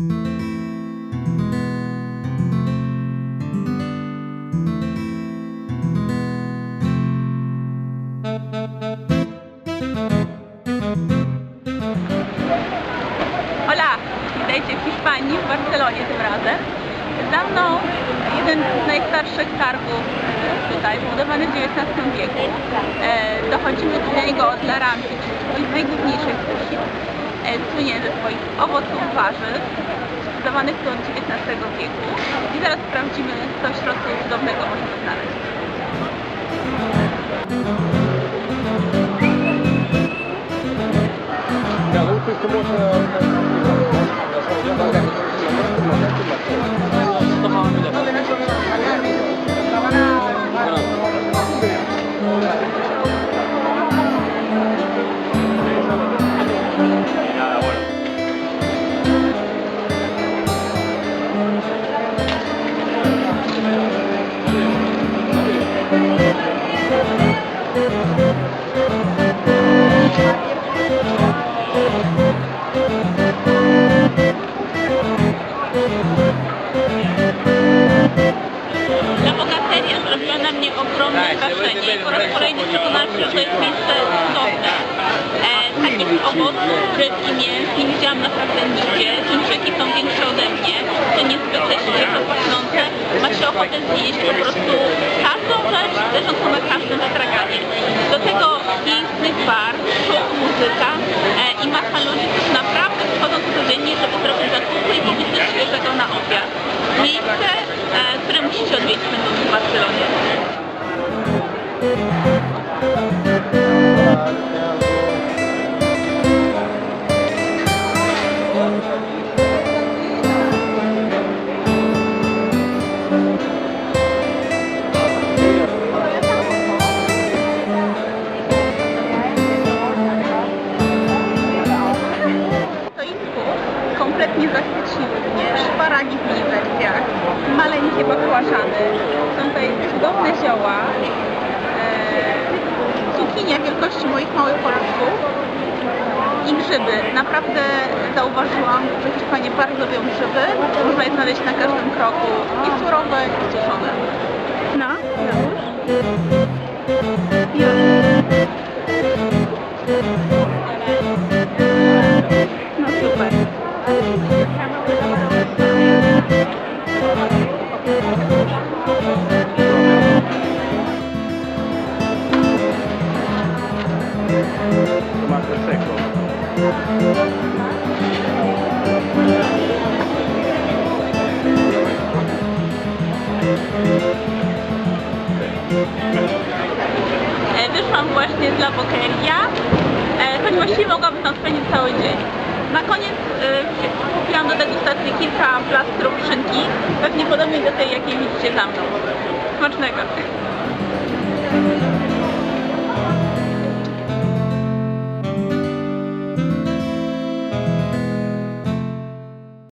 Hola! Witajcie w Hiszpanii, w Barcelonie tym razem. Za mną jeden z najstarszych targów tutaj, zbudowany w XIX wieku. E, dochodzimy do niego od Larampi, czyli kuchni. E, słynie ze swoich owoców, warzyw, tu od XIX wieku. I zaraz sprawdzimy, co w środku cudownego możemy znaleźć. Ta bogateria zrobiła na mnie ogromne wrażenie i po raz kolejny przekonałam się, że to jest miejsce cudowne. E, takich owoców, ryb i mięs nie widziałam naprawdę nigdzie. Tuńczyki są większe ode mnie, to niezwykle świeżo pachnące. Macie ochotę zjeść kompletnie zachwyciły mnie szparagi w mini maleńkie bakłażany, są tutaj cudowne zioła, e, cukinia wielkości moich małych polaczków i grzyby. Naprawdę zauważyłam, że Hiszpanie bardzo lubią grzyby, można je znaleźć na każdym kroku i surowe, i suszone. No, już. No super. Wyszłam właśnie z La Boqueria, e, choć właściwie mogłabym tam spędzić cały dzień. Na koniec e, kupiłam do degustacji kilka plastrów szynki, pewnie podobnie do tej, jakiej widzicie za mną. Smacznego!